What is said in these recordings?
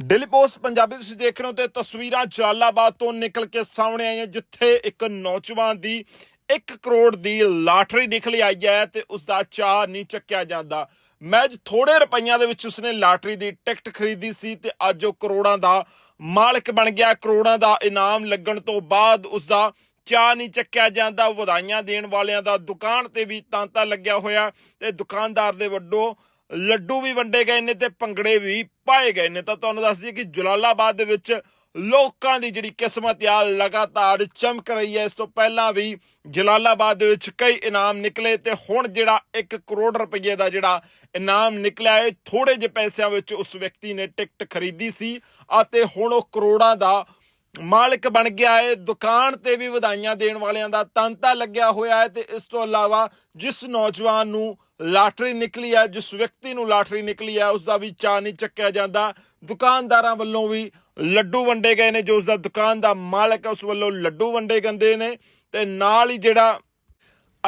Daily post Punjabi ਤੁਸੀਂ ਦੇਖ ਰਹੇ ਹੋ ਤੇ ਤਸਵੀਰਾਂ ਜਲਾਲਾਬਾਦ ਤੋਂ ਨਿਕਲ ਕੇ ਸਾਹਮਣੇ ਆਈਆਂ, ਜਿੱਥੇ ਇੱਕ ਨੌਜਵਾਨ ਦੀ 1 ਕਰੋੜ ਦੀ ਲਾਟਰੀ ਨਿਕਲੀ ਆਈ ਹੈ ਤੇ ਉਸ ਦਾ ਚਾਹ ਨਹੀਂ ਚੱਕਿਆ ਜਾਂਦਾ। ਮੈਜ ਥੋੜੇ ਰੁਪਈਆਂ ਦੇ ਵਿੱਚ ਉਸਨੇ ਲਾਟਰੀ ਦੀ ਟਿਕਟ ਖਰੀਦੀ ਸੀ ਤੇ ਅੱਜ ਉਹ ਕਰੋੜਾਂ ਦਾ ਮਾਲਕ ਬਣ ਗਿਆ। ਕਰੋੜਾਂ ਦਾ ਇਨਾਮ ਲੱਗਣ ਤੋਂ ਬਾਅਦ ਉਸ ਦਾ ਚਾਹ ਨਹੀਂ ਚੱਕਿਆ ਜਾਂਦਾ। ਵਧਾਈਆਂ ਦੇਣ ਵਾਲਿਆਂ ਦਾ ਦੁਕਾਨ ਤੇ ਵੀ ਤਾਂਤਾ ਲੱਗਿਆ ਹੋਇਆ ਤੇ ਦੁਕਾਨਦਾਰ ਦੇ ਵੱਡੋ ਲੱਡੂ ਵੀ ਵੰਡੇ ਗਏ ਨੇ ਤੇ ਭੰਗੜੇ ਵੀ ਪਾਏ ਗਏ ਨੇ। ਤਾਂ ਤੁਹਾਨੂੰ ਦੱਸ ਦਈਏ ਕਿ ਜਲਾਲਾਬਾਦ ਦੇ ਵਿੱਚ ਲੋਕਾਂ ਦੀ ਜਿਹੜੀ ਕਿਸਮਤ ਆ, ਲਗਾਤਾਰ ਚਮਕ ਰਹੀ ਹੈ। ਇਸ ਤੋਂ ਪਹਿਲਾਂ ਵੀ ਜਲਾਲਾਬਾਦ ਦੇ ਵਿੱਚ ਕਈ ਇਨਾਮ ਨਿਕਲੇ ਤੇ ਹੁਣ ਜਿਹੜਾ 1 ਕਰੋੜ ਰੁਪਏ ਦਾ ਜਿਹੜਾ ਇਨਾਮ ਨਿਕਲਿਆ ਹੈ ਥੋੜੇ ਜਿਹੇ ਪੈਸਿਆਂ ਵਿੱਚ ਉਸ ਵਿਅਕਤੀ ਨੇ ਟਿਕਟ ਖਰੀਦੀ ਸੀ ਅਤੇ ਹੁਣ ਉਹ ਕਰੋੜਾਂ ਦਾ ਮਾਲਕ ਬਣ ਗਿਆ ਹੈ ਦੁਕਾਨ ਤੇ ਵੀ ਵਧਾਈਆਂ ਦੇਣ ਵਾਲਿਆਂ ਦਾ ਤਾਂਤਾ ਲੱਗਿਆ ਹੋਇਆ ਹੈ ਤੇ ਇਸ ਤੋਂ ਇਲਾਵਾ ਜਿਸ ਨੌਜਵਾਨ ਨੂੰ ਲਾਟਰੀ ਨਿਕਲੀ ਹੈ ਜਿਸ ਵਿਅਕਤੀ ਨੂੰ ਲਾਟਰੀ ਨਿਕਲੀ ਹੈ ਉਸ ਦਾ ਵੀ ਚਾਹ ਨਹੀਂ ਚੱਕਿਆ ਜਾਂਦਾ। ਦੁਕਾਨਦਾਰਾਂ ਵੱਲੋਂ ਵੀ ਲੱਡੂ ਵੰਡੇ ਗਏ ਨੇ, ਜੋ ਉਸ ਦਾ ਦੁਕਾਨ ਦਾ ਮਾਲਕ ਹੈ ਉਸ ਵੱਲੋਂ ਲੱਡੂ ਵੰਡੇ ਗੰਦੇ ਨੇ ਤੇ ਨਾਲ ਹੀ ਜਿਹੜਾ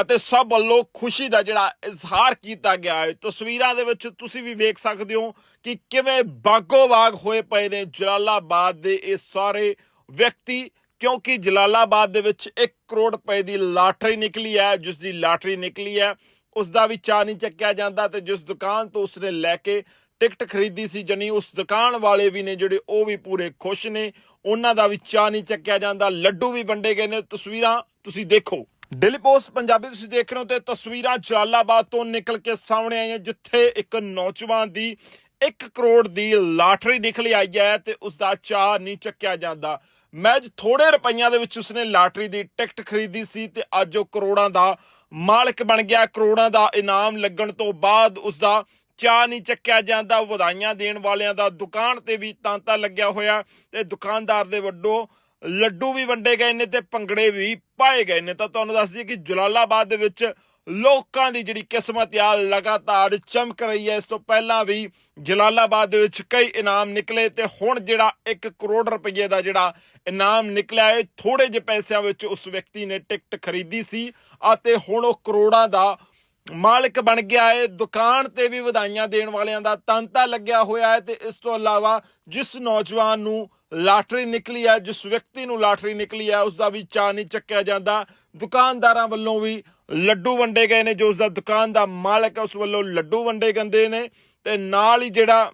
ਅਤੇ ਸਭ ਵੱਲੋਂ ਖੁਸ਼ੀ ਦਾ ਜਿਹੜਾ ਇਜ਼ਹਾਰ ਕੀਤਾ ਗਿਆ ਹੈ ਤਸਵੀਰਾਂ ਦੇ ਵਿੱਚ ਤੁਸੀਂ ਵੀ ਵੇਖ ਸਕਦੇ ਹੋ ਕਿ ਕਿਵੇਂ ਬਾਗੋ-ਬਾਗ ਹੋਏ ਪਏ ਨੇ ਜਲਾਲਾਬਾਦ ਦੇ ਇਹ ਸਾਰੇ ਵਿਅਕਤੀ, ਕਿਉਂਕਿ ਜਲਾਲਾਬਾਦ ਦੇ ਵਿੱਚ 1 ਕਰੋੜ ਰੁਪਏ ਦੀ ਲਾਟਰੀ ਨਿਕਲੀ ਹੈ ਜਿਸ ਦੀ ਲਾਟਰੀ ਨਿਕਲੀ ਹੈ ਉਸ ਦਾ ਵੀ ਚਾਹ ਨਹੀਂ ਚੱਕਿਆ ਜਾਂਦਾ ਤੇ ਜਿਸ ਦੁਕਾਨ ਤੋਂ ਉਸਨੇ ਲੈ ਕੇ ਟਿਕਟ ਖਰੀਦੀ ਸੀ ਜਨੀ ਉਸ ਦੁਕਾਨ ਵਾਲੇ ਵੀ ਨੇ ਜਿਹੜੇ ਉਹ ਵੀ ਪੂਰੇ ਖੁਸ਼ ਨੇ, ਉਹਨਾਂ ਦਾ ਵੀ ਚਾਹ ਨਹੀਂ ਚੱਕਿਆ ਜਾਂਦਾ, ਲੱਡੂ ਵੀ ਵੰਡੇ ਗਏ ਨੇ, ਤਸਵੀਰਾਂ ਤੁਸੀਂ ਦੇਖੋ। ਡੇਲੀ ਪੋਸਟ ਪੰਜਾਬੀ ਤੁਸੀਂ ਦੇਖ ਰਹੇ ਹੋ ਤੇ ਤਸਵੀਰਾਂ ਜਲਾਲਾਬਾਦ ਤੋਂ ਨਿਕਲ ਕੇ ਸਾਹਮਣੇ ਆਈਆਂ, ਜਿੱਥੇ ਇੱਕ ਨੌਜਵਾਨ ਦੀ 1 ਕਰੋੜ ਦੀ ਲਾਟਰੀ ਨਿਕਲੀ ਆਈ ਹੈ ਤੇ ਉਸ ਦਾ ਚਾਹ ਨਹੀਂ ਚੱਕਿਆ ਜਾਂਦਾ। ਮੈਜ ਥੋੜੇ ਰੁਪਈਆਂ ਦੇ ਵਿੱਚ ਉਸਨੇ ਲਾਟਰੀ ਦੀ ਟਿਕਟ ਖਰੀਦੀ ਸੀ ਤੇ ਅੱਜ ਉਹ ਕਰੋੜਾਂ ਦਾ ਮਾਲਕ ਬਣ ਗਿਆ। ਕਰੋੜਾਂ ਦਾ ਇਨਾਮ ਲੱਗਣ ਤੋਂ ਬਾਅਦ ਉਸ ਦਾ ਚਾਹ ਨਹੀਂ ਚੱਕਿਆ ਜਾਂਦਾ। ਵਧਾਈਆਂ ਦੇਣ ਵਾਲਿਆਂ ਦਾ ਦੁਕਾਨ ਤੇ ਵੀ ਤਾਂਤਾ ਲੱਗਿਆ ਹੋਇਆ ਤੇ ਦੁਕਾਨਦਾਰ ਦੇ ਵੱਡੋ ਲੱਡੂ ਵੀ ਵੰਡੇ ਗਏ ਨੇ ਤੇ ਭੰਗੜੇ ਵੀ ਪਾਏ ਗਏ ਨੇ। ਤਾਂ ਤੁਹਾਨੂੰ ਦੱਸ ਦਈਏ ਕਿ ਜਲਾਲਾਬਾਦ ਦੇ ਵਿੱਚ ਲੋਕਾਂ ਦੀ ਜਿਹੜੀ ਕਿਸਮਤ ਆ, ਲਗਾਤਾਰ ਚਮਕ ਰਹੀ ਹੈ। ਇਸ ਤੋਂ ਪਹਿਲਾਂ ਵੀ ਜਲਾਲਾਬਾਦ ਦੇ ਵਿੱਚ ਕਈ ਇਨਾਮ ਨਿਕਲੇ ਤੇ ਹੁਣ ਜਿਹੜਾ 1 ਕਰੋੜ ਰੁਪਏ ਦਾ ਜਿਹੜਾ ਇਨਾਮ ਨਿਕਲਿਆ ਹੈ ਥੋੜੇ ਜਿਹੇ ਪੈਸਿਆਂ ਵਿੱਚ ਉਸ ਵਿਅਕਤੀ ਨੇ ਟਿਕਟ ਖਰੀਦੀ ਸੀ ਅਤੇ ਹੁਣ ਉਹ ਕਰੋੜਾਂ ਦਾ ਮਾਲਕ ਬਣ ਗਿਆ ਹੈ। ਦੁਕਾਨ ਤੇ ਵੀ ਵਧਾਈਆਂ ਦੇਣ ਵਾਲਿਆਂ ਦਾ ਤਾਂਤਾ ਲੱਗਿਆ ਹੋਇਆ ਹੈ ਤੇ ਇਸ ਤੋਂ ਇਲਾਵਾ ਜਿਸ ਨੌਜਵਾਨ ਨੂੰ ਲਾਟਰੀ ਨਿਕਲੀ ਹੈ, ਜਿਸ ਵਿਅਕਤੀ ਨੂੰ ਲਾਟਰੀ ਨਿਕਲੀ ਹੈ, ਉਸ ਦਾ ਵੀ ਚਾਹ ਨਹੀਂ ਚੱਕਿਆ ਜਾਂਦਾ। ਦੁਕਾਨਦਾਰਾਂ ਵੱਲੋਂ ਵੀ ਲੱਡੂ ਵੰਡੇ ਗਏ ਨੇ, ਜੋ ਉਸ ਦਾ ਦੁਕਾਨ ਦਾ ਮਾਲਕ ਹੈ, ਉਸ ਵੱਲੋਂ ਲੱਡੂ ਵੰਡੇ ਗੰਦੇ ਨੇ ਤੇ ਨਾਲ ਹੀ ਜਿਹੜਾ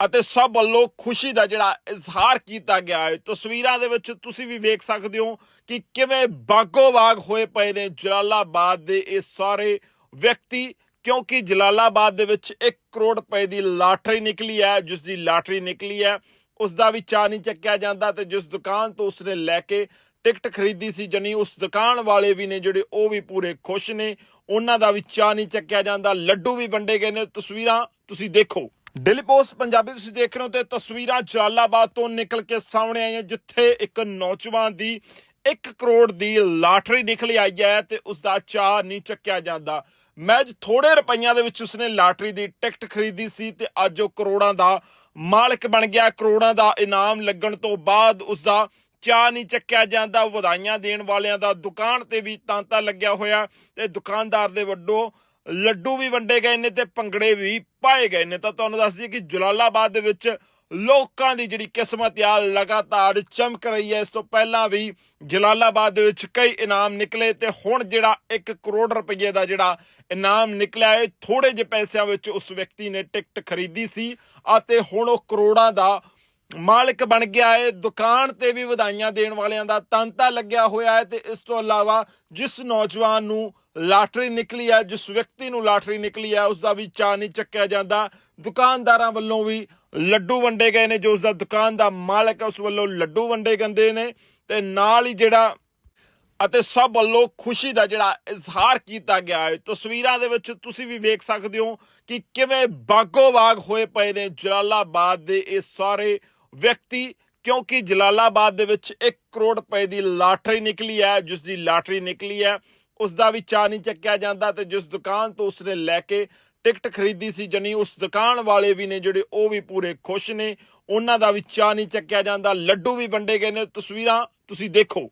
ਅਤੇ ਸਭ ਵੱਲੋਂ ਖੁਸ਼ੀ ਦਾ ਜਿਹੜਾ ਇਜ਼ਹਾਰ ਕੀਤਾ ਗਿਆ ਹੈ। ਤਸਵੀਰਾਂ ਦੇ ਵਿੱਚ ਤੁਸੀਂ ਵੀ ਵੇਖ ਸਕਦੇ ਹੋ ਕਿ ਕਿਵੇਂ ਬਾਗੋ-ਬਾਗ ਹੋਏ ਪਏ ਨੇ ਜਲਾਲਾਬਾਦ ਦੇ ਇਹ ਸਾਰੇ ਵਿਅਕਤੀ, ਕਿਉਂਕਿ ਜਲਾਲਾਬਾਦ ਦੇ ਵਿੱਚ 1 ਕਰੋੜ ਰੁਪਏ ਦੀ ਲਾਟਰੀ ਨਿਕਲੀ ਹੈ, ਜਿਸ ਦੀ ਲਾਟਰੀ ਨਿਕਲੀ ਹੈ ਉਸ ਦਾ ਵੀ ਚਾਹ ਨਹੀਂ ਚੱਕਿਆ ਜਾਂਦਾ ਤੇ ਜਿਸ ਦੁਕਾਨ ਤੋਂ ਉਸਨੇ ਲੈ ਕੇ ਟਿਕਟ ਖਰੀਦੀ ਸੀ ਜਨੀ ਉਸ ਦੁਕਾਨ ਵਾਲੇ ਵੀ ਨੇ ਜਿਹੜੇ ਉਹ ਵੀ ਪੂਰੇ ਖੁਸ਼ ਨੇ। ਉਹਨਾਂ ਦਾ ਵੀ ਚਾਹ ਨਹੀਂ ਚੱਕਿਆ ਜਾਂਦਾ। ਲੱਡੂ ਵੀ ਵੰਡੇ ਗਏ ਨੇ। ਤਸਵੀਰਾਂ ਤੁਸੀਂ ਦੇਖੋ। ਡੇਲੀ ਪੋਸਟ ਪੰਜਾਬੀ ਤੁਸੀਂ ਦੇਖ ਰਹੇ ਹੋ ਤੇ ਤਸਵੀਰਾਂ ਜਲਾਲਾਬਾਦ ਤੋਂ ਨਿਕਲ ਕੇ ਸਾਹਮਣੇ ਆਈਆਂ, ਜਿੱਥੇ ਇੱਕ ਨੌਜਵਾਨ ਦੀ 1 ਕਰੋੜ ਦੀ ਲਾਟਰੀ ਨਿਕਲੀ ਆਈ ਹੈ ਤੇ ਉਸ ਦਾ ਚਾਹ ਨਹੀਂ ਚੱਕਿਆ ਜਾਂਦਾ। ਮੈਜ ਥੋੜੇ ਰੁਪਈਆਂ ਦੇ ਵਿੱਚ ਉਸਨੇ ਲਾਟਰੀ ਦੀ ਟਿਕਟ ਖਰੀਦੀ ਸੀ ਤੇ ਅੱਜ ਉਹ ਕਰੋੜਾਂ ਦਾ ਮਾਲਕ ਬਣ ਗਿਆ। ਕਰੋੜਾਂ ਦਾ ਇਨਾਮ ਲੱਗਣ ਤੋਂ ਬਾਅਦ ਉਸ ਦਾ ਚਾਹ ਨਹੀਂ ਚੱਕਿਆ ਜਾਂਦਾ, ਵਧਾਈਆਂ ਦੇਣ ਵਾਲਿਆਂ ਦਾ ਦੁਕਾਨ ਤੇ ਵੀ ਤਾਂਤਾ ਲੱਗਿਆ ਹੋਇਆ ਤੇ ਦੁਕਾਨਦਾਰ ਦੇ ਵੱਡੋ ਲੱਡੂ ਵੀ ਵੰਡੇ ਗਏ ਨੇ ਤੇ ਭੰਗੜੇ ਵੀ ਪਾਏ ਗਏ ਨੇ। ਤਾਂ ਤੁਹਾਨੂੰ ਦੱਸ ਦਈਏ ਕਿ ਜਲਾਲਾਬਾਦ ਦੇ ਵਿੱਚ ਲੋਕਾਂ ਦੀ ਜਿਹੜੀ ਕਿਸਮਤ ਆ, ਲਗਾਤਾਰ ਚਮਕ ਰਹੀ ਹੈ। ਇਸ ਤੋਂ ਪਹਿਲਾਂ ਵੀ ਜਲਾਲਾਬਾਦ ਦੇ ਵਿੱਚ ਕਈ ਇਨਾਮ ਨਿਕਲੇ ਤੇ ਹੁਣ ਜਿਹੜਾ 1 ਕਰੋੜ ਰੁਪਏ ਦਾ ਜਿਹੜਾ ਇਨਾਮ ਨਿਕਲਿਆ ਹੈ ਥੋੜੇ ਜਿਹੇ ਪੈਸਿਆਂ ਵਿੱਚ ਉਸ ਵਿਅਕਤੀ ਨੇ ਟਿਕਟ ਖਰੀਦੀ ਸੀ ਅਤੇ ਹੁਣ ਉਹ ਕਰੋੜਾਂ ਦਾ ਮਾਲਕ ਬਣ ਗਿਆ ਹੈ ਦੁਕਾਨ ਤੇ ਵੀ ਵਧਾਈਆਂ ਦੇਣ ਵਾਲਿਆਂ ਦਾ ਤਾਂਤਾ ਲੱਗਿਆ ਹੋਇਆ ਹੈ ਤੇ ਇਸ ਤੋਂ ਇਲਾਵਾ ਜਿਸ ਨੌਜਵਾਨ ਨੂੰ ਲਾਟਰੀ ਨਿਕਲੀ ਹੈ ਜਿਸ ਵਿਅਕਤੀ ਨੂੰ ਲਾਟਰੀ ਨਿਕਲੀ ਹੈ ਉਸ ਦਾ ਵੀ ਚਾਹ ਨਹੀਂ ਚੱਕਿਆ ਜਾਂਦਾ। ਦੁਕਾਨਦਾਰਾਂ ਵੱਲੋਂ ਵੀ ਲੱਡੂ ਵੰਡੇ ਗਏ ਨੇ, ਜੋ ਉਸ ਦਾ ਦੁਕਾਨ ਦਾ ਮਾਲਕ ਹੈ ਉਸ ਵੱਲੋਂ ਲੱਡੂ ਵੰਡੇ ਗੰਦੇ ਨੇ ਤੇ ਨਾਲ ਹੀ ਜਿਹੜਾ ਅਤੇ ਸਭ ਵੱਲੋਂ ਖੁਸ਼ੀ ਦਾ ਜਿਹੜਾ ਇਜ਼ਹਾਰ ਕੀਤਾ ਗਿਆ ਹੈ ਤਸਵੀਰਾਂ ਦੇ ਵਿੱਚ ਤੁਸੀਂ ਵੀ ਵੇਖ ਸਕਦੇ ਹੋ ਕਿ ਕਿਵੇਂ ਬਾਗੋ-ਬਾਗ ਹੋਏ ਪਏ ਨੇ ਜਲਾਲਾਬਾਦ ਦੇ ਇਹ ਸਾਰੇ ਵਿਅਕਤੀ, ਕਿਉਂਕਿ ਜਲਾਲਾਬਾਦ ਦੇ ਵਿੱਚ 1 ਕਰੋੜ ਰੁਪਏ ਦੀ ਲਾਟਰੀ ਨਿਕਲੀ ਹੈ ਜਿਸ ਦੀ ਲਾਟਰੀ ਨਿਕਲੀ ਹੈ ਉਸ ਦਾ ਵੀ ਚਾਹ ਨਹੀਂ ਚੱਕਿਆ ਜਾਂਦਾ ਤੇ ਜਿਸ ਦੁਕਾਨ ਤੋਂ ਉਸਨੇ ਲੈ ਕੇ ਟਿਕਟ ਖਰੀਦੀ ਸੀ ਜਨੀ ਉਸ ਦੁਕਾਨ ਵਾਲੇ ਵੀ ਨੇ ਜਿਹੜੇ ਉਹ ਵੀ ਪੂਰੇ ਖੁਸ਼ ਨੇ, ਉਹਨਾਂ ਦਾ ਵੀ ਚਾਹ ਨਹੀਂ ਚੱਕਿਆ ਜਾਂਦਾ, ਲੱਡੂ ਵੀ ਵੰਡੇ ਗਏ ਨੇ, ਤਸਵੀਰਾਂ ਤੁਸੀਂ ਦੇਖੋ।